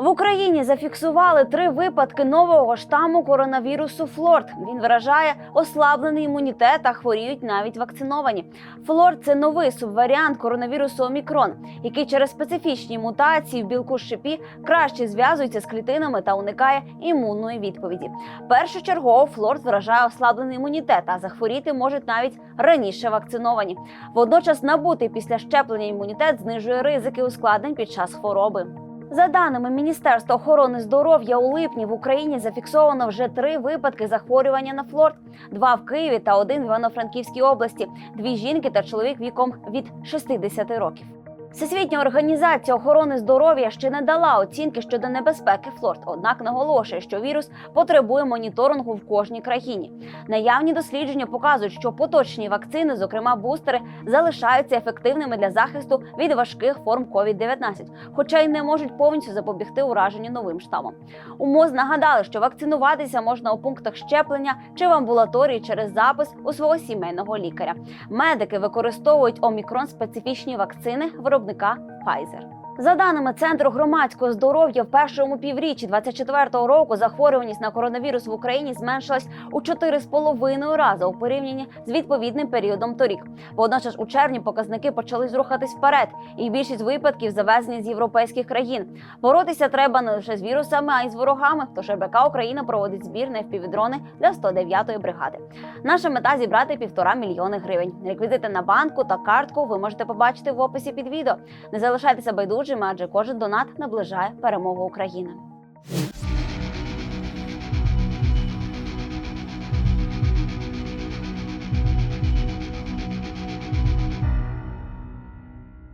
В Україні зафіксували три випадки нового штаму коронавірусу Флорд. Він виражає ослаблений імунітет та хворіють навіть вакциновані. Флорд це новий субваріант коронавірусу Омікрон, який через специфічні мутації в білку шипі краще зв'язується з клітинами та уникає імунної відповіді. Першочергово Флорд виражає ослаблений імунітет, а захворіти можуть навіть раніше вакциновані. Водночас набутий після щеплення імунітет знижує ризики ускладнень під час хвороби. За даними Міністерства охорони здоров'я, у липні в Україні зафіксовано вже три випадки захворювання на флорт: два в Києві та один в Івано-Франківській області, дві жінки та чоловік віком від 60 років. Всесвітня організація охорони здоров'я ще не дала оцінки щодо небезпеки флорт, однак наголошує, що вірус потребує моніторингу в кожній країні. Наявні дослідження показують, що поточні вакцини, зокрема бустери, залишаються ефективними для захисту від важких форм COVID-19, хоча й не можуть повністю запобігти ураженню новим штамом. У МОЗ нагадали, що вакцинуватися можна у пунктах щеплення чи в амбулаторії через запис у свого сімейного лікаря. Медики використовують омікрон специфічні вакцини виробника Pfizer. За даними Центру громадського здоров'я, в першому півріччі 2024 року захворюваність на коронавірус в Україні зменшилась у 4,5 рази у порівнянні з відповідним періодом торік. Водночас у червні показники почали рухатись вперед, і більшість випадків завезені з європейських країн. Боротися треба не лише з вірусами, а й з ворогами. Тож РБК Україна проводить збір на впівдрони для 109-ї бригади. Наша мета зібрати півтора мільйони гривень. Реквізити на банку та картку ви можете побачити в описі під відео. Не залишайтеся байдужими, адже кожен донат наближає перемогу України.